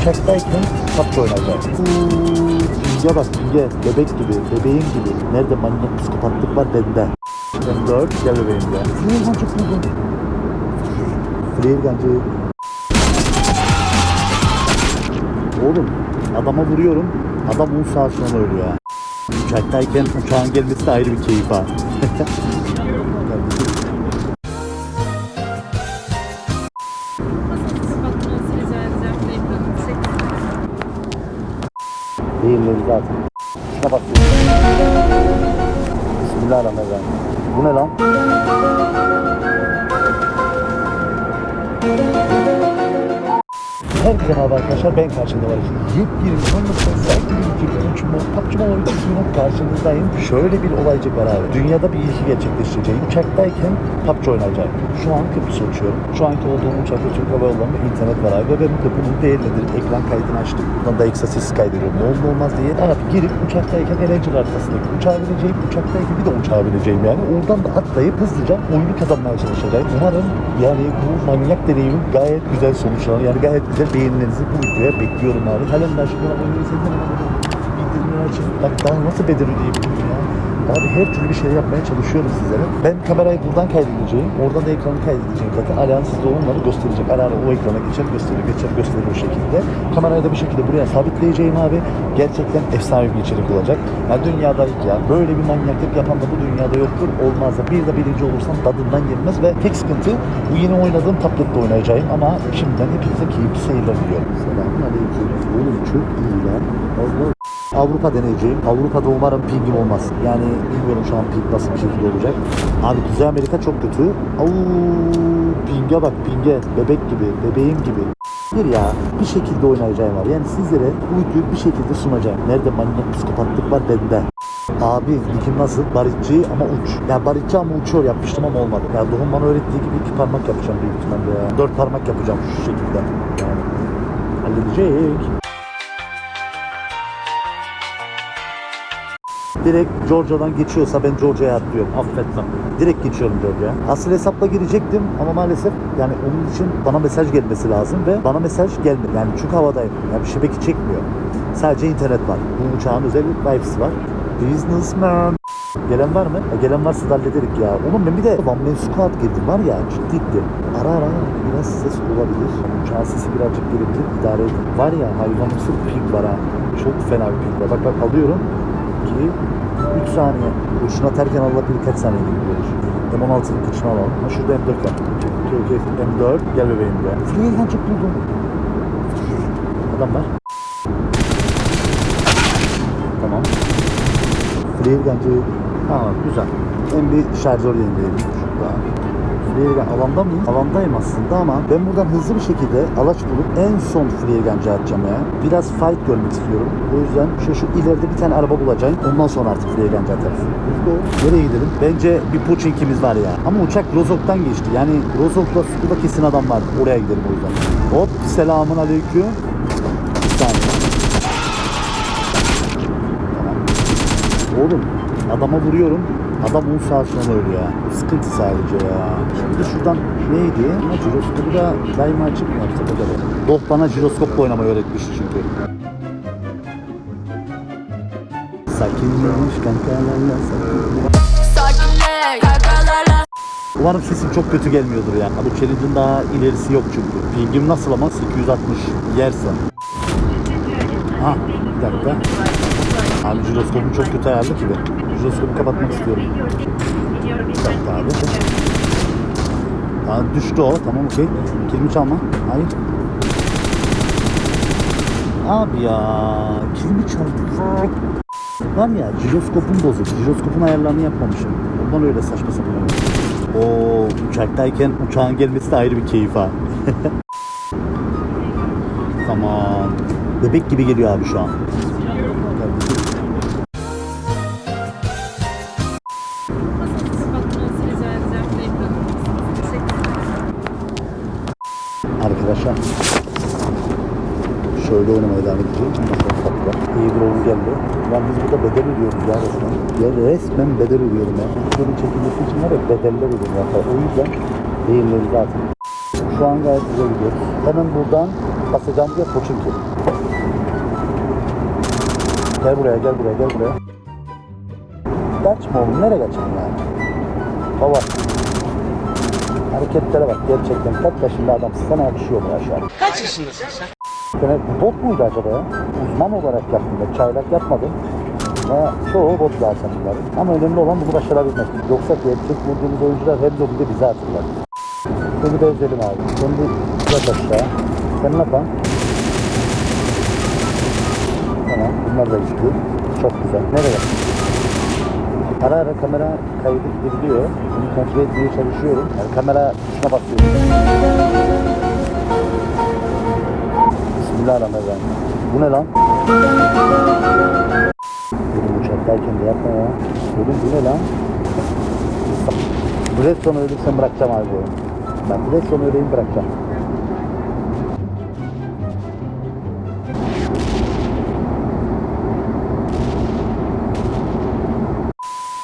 uçaktayken PUBG oynayacağım. Pinge bak pinge. Bebek gibi, bebeğim gibi. Nerede manyak psikopatlık var bende. Ben dört, gel bebeğim ya. Flirgan çok vurdu. Flirgancı. Oğlum adama vuruyorum. Adam 10 saat sonra ölüyor ha. Uçaktayken uçağın gelmesi de ayrı bir keyif ha. Zaten. Şuna bak. Bismillahirrahmanirrahim. Bu ne lan? Herkese merhaba arkadaşlar ben karşında var. Yepyeni bir konumuzda sergi bir PUBG Mobile videosuyla karşınızdayım. Şöyle bir olaycık var abi. Dünyada bir ilki gerçekleştireceğim. Uçaktayken PUBG oynayacağım. Şu an Kıbrıs'a uçuyorum. Şu anki olduğum uçakta Türk Hava Yolları'nda internet var abi. Ve benim de bunu değerlendirip ekran kaydını açtım. Buradan da ekstra ses kaydediyorum. Ne olur olmaz diye. Abi girip uçaktayken eğlence haritasındaki uçağa bineceğim. Uçaktayken bir de uçağa bineceğim yani. Oradan da atlayıp hızlıca oyunu kazanmaya çalışacağım. Umarım yani bu manyak deneyimin gayet güzel sonuçlanır. Yani gayet güzel beğenilerinizi bu videoya bekliyorum abi. Halen daha şuna abone değilseniz bildirimleri açın. Bak daha nasıl bedel ödeyebilirim? Abi her türlü bir şey yapmaya çalışıyorum sizlere. Ben kamerayı buradan kaydedeceğim. Oradan da ekranı kaydedeceğim zaten. Alan size onları gösterecek. Alan o ekrana geçer, gösterir, geçer, gösterir o şekilde. Kamerayı da bir şekilde buraya sabitleyeceğim abi. Gerçekten efsane bir içerik olacak. Yani dünyada ilk ya. Böyle bir manyaklık yapan da bu dünyada yoktur. Olmaz da bir de birinci olursam tadından yenmez ve tek sıkıntı bu yeni oynadığım tablette oynayacağım ama şimdiden hepinize keyifli seyirler diliyorum. Selamun aleyküm. Oğlum çok iyi lan. Allah Avrupa deneyeceğim. Avrupa'da umarım pingim olmaz. Yani bilmiyorum şu an ping nasıl bir şekilde olacak. Abi Kuzey Amerika çok kötü. Au pinge bak pinge. Bebek gibi, bebeğim gibi. Bir ya bir şekilde oynayacağım var. Yani sizlere bu videoyu bir şekilde sunacağım. Nerede manyak psikopatlık var bende. Abi nikim nasıl? Barışçı ama uç. Ya barışçı ama uçuyor yapmıştım ama olmadı. Ya Doğum bana öğrettiği gibi iki parmak yapacağım büyük ihtimalle ya. Dört parmak yapacağım şu şekilde. Yani halledecek. Direkt Georgia'dan geçiyorsa ben Georgia'ya atlıyorum. Affetmem. Direkt geçiyorum Georgia'ya. Asıl hesapla girecektim ama maalesef yani onun için bana mesaj gelmesi lazım ve bana mesaj gelmedi. Yani çünkü havadayım. Yani şebeke çekmiyor. Sadece internet var. Bu uçağın özel Wi-Fi'si var. Businessman. Gelen var mı? E, gelen varsa da hallederik ya. Oğlum ben bir de One Man Squad girdim var ya ciddiydi. Ara ara biraz ses olabilir. Uçağın sesi birazcık gelebilir. idare edin. Var ya hayvanımsı ping var ha. Çok fena bir ping var. Bak bak alıyorum. 2 3 saniye. Kurşun atarken Allah bir saniye gibi verir. M16'nın kıçını alalım. Ha şurada M4 var. Okey. M4. Gel bebeğim be. Flirgan çok buldum. Adam var. Tamam. Flirgancı. Tamam güzel. En bir şarjör yenileyelim. Şurada. Flirgan alanda mıyım? Alandayım aslında ama ben buradan hızlı bir şekilde alaç bulup en son Flirgancı atacağım ya. Biraz fight görmek istiyorum. O yüzden şu, şu ileride bir tane araba bulacağım. Ondan sonra artık Flirgancı atarız. Nereye gidelim? Bence bir Puçink'imiz var ya. Ama uçak Rozok'tan geçti. Yani Rozok'la Suku'da kesin adam var. Oraya gidelim o yüzden. Hop selamun aleyküm. Bir saniye. Tamam. Oğlum adama vuruyorum. Adam 10 saat sonra ölüyor ya. Sıkıntı sadece ya. Şimdi şuradan neydi? Ama jiroskopu da daima açık mı yapsak acaba? Doh bana jiroskopla oynamayı öğretmiş çünkü. Sakinlemiş kankalarla sakin. Sakinle kankalarla Umarım sesim çok kötü gelmiyordur ya. Bu challenge'ın daha ilerisi yok çünkü. Pingim nasıl ama 860 yersen. Ha bir dakika. Abi jiroskopum çok kötü ayarlı ki ben. Jiroskopu kapatmak istiyorum. Dakika abi. Aa, düştü o. Tamam okey. Kilimi çalma. Hayır. Abi ya. Kilimi çaldı. Var ya jiroskopum bozuk. Jiroskopun ayarlarını yapmamışım. Ondan öyle saçma sapan olmuş. Oo uçaktayken uçağın gelmesi de ayrı bir keyif ha. tamam. Bebek gibi geliyor abi şu an. Arkadaşlar şöyle oynamaya devam edeceğim. İyi bir oyun geldi. Ben biz burada bedel ödüyoruz ya resmen. Ya resmen bedel ödüyorum ya. Şunun çekilmesi için var ya bedeller ödüyorum ya. O yüzden değilleri zaten. Şu an gayet güzel gidiyoruz. Hemen buradan basacağım diye Koçinki. Gel buraya, gel buraya, gel buraya. Kaçma oğlum, nereye kaçayım yani? Baba. Hareketlere bak gerçekten. Kaç yaşında adamsın, sana yakışıyor bu aşağı. Kaç yaşındasın sen? Demek bu bot muydu acaba ya? Uzman olarak yaptım çaylak yapmadım. Ama çoğu bot zaten bunlar. Ama önemli olan bunu başarabilmek. Yoksa gerçek vurduğumuz oyuncular hem de bir de bizi hatırlar. Seni de özelim abi. Sen bir yat aşağı. Sen ne yapan? Tamam, bunlar da gitti. Çok güzel. Nereye? Ara ara kamera kaydı giriliyor. Bunu kontrol etmeye çalışıyorum. Yani kamera tuşuna basıyorum. Bismillahirrahmanirrahim. Bu ne lan? Dedim uçaktayken de yapma ya. Dedim bu ne lan? Bu red sonu ölürsem bırakacağım abi. Ben red sonu öleyim bırakacağım.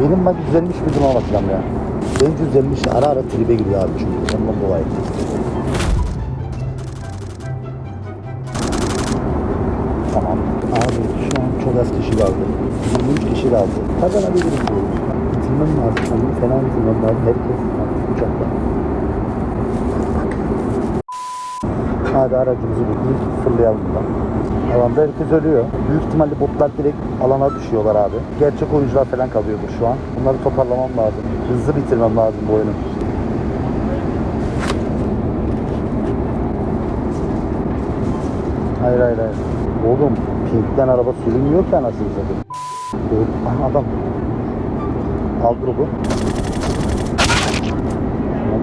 Benim bak düzelmiş bir duruma bakacağım ya. Bence düzelmiş ara ara tribe giriyor abi çünkü ondan dolayı. Tamam. Abi şu an çok az kişi kaldı. 23 kişi kaldı. Kazanabiliriz bu oyunu. Bitirmem lazım. Onu fena bitirmem lazım. Herkes uçakta. Hadi aracımızı bulduk. Fırlayalım buradan. Alanda herkes ölüyor. Büyük ihtimalle botlar direkt alana düşüyorlar abi. Gerçek oyuncular falan kalıyordur şu an. Bunları toparlamam lazım. Hızlı bitirmem lazım bu oyunu. Hayır hayır hayır. Oğlum Pink'ten araba sürünmüyor ki anasını satayım. Aha adam. Al drop'u.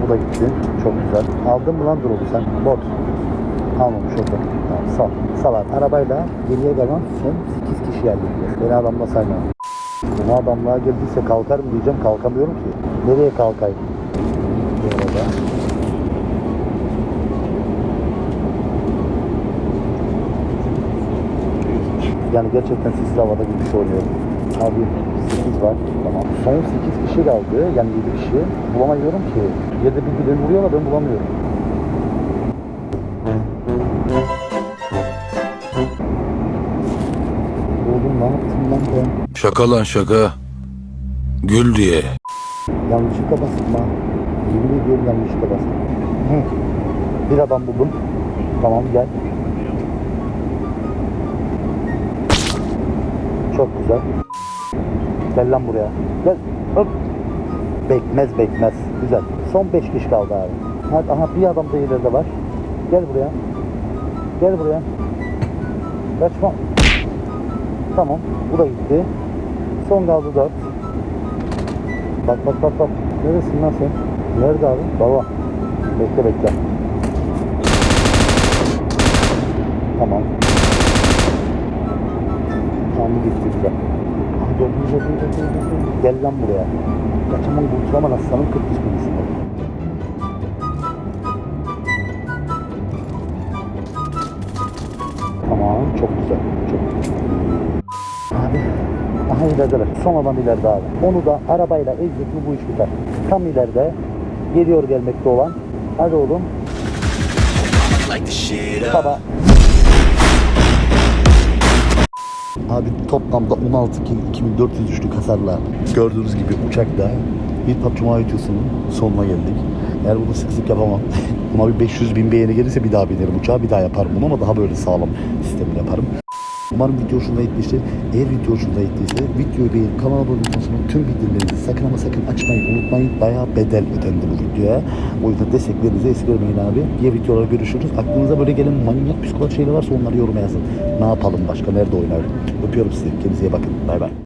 Bu da gitti. Çok güzel. Aldın mı lan drop'u sen? Bot. Almamış okey. Tamam sal. Sal abi. Arabayla geriye kalan son 8 kişi halledeceğiz. Beni adamla sayma. Bu adamlığa geldiyse kalkarım diyeceğim. Kalkamıyorum ki. Nereye kalkayım? Bu arada. Yani gerçekten sisli havada bir şey. Abi 8 var. Tamam. Son 8 kişi kaldı. Yani 7 kişi. Bulamıyorum ki. Yerde bir biri vuruyor ama ben bulamıyorum. Şaka lan şaka. Gül diye. Yanlışlıkla bastım ha. Yemin ediyorum yanlışlıkla bastım. Bir adam buldum. Tamam gel. Çok güzel. Gel lan buraya. Gel. Hop. Bekmez bekmez. Güzel. Son 5 kişi kaldı abi. Hadi, aha bir adam da ileride var. Gel buraya. Gel buraya. Kaçma. Tamam. Bu da gitti. Son kaldı 4. Bak bak bak bak. Neresin lan sen? Nerede abi? Baba. Bekle bekle. Tamam. Tamam gitti güzel. Dur dur dur dur dur dur. Gel lan buraya. Kaçamam kurtulamam aslanım 40 birisinde. Tamam çok güzel. Çok güzel. Abi aha ilerideler. Son adam ileride abi. Onu da arabayla ezdik mi bu iş biter. Tam ileride geliyor gelmekte olan. Hadi oğlum. Baba. Abi toplamda 16 kill 2403'lük hasarla gördüğünüz gibi uçakta bir Mobile videosunun sonuna geldik. Eğer bunu sık sık yapamam. Buna bir 500 bin beğeni gelirse bir daha binerim uçağa bir daha yaparım bunu ama daha böyle sağlam sistemle yaparım. Umarım video hoşunuza gitmiştir. Eğer video hoşunuza gittiyse videoyu beğenip kanala abone sonra tüm bildirimlerinizi sakın ama sakın açmayı unutmayın. Bayağı bedel ödendi bu videoya. O yüzden desteklerinizi esirgemeyin abi. Diğer videolarda görüşürüz. Aklınıza böyle gelen manyak psikolog şeyler varsa onları yoruma yazın. Ne yapalım başka? Nerede oynayalım? Öpüyorum sizi. Kendinize iyi bakın. Bay bay.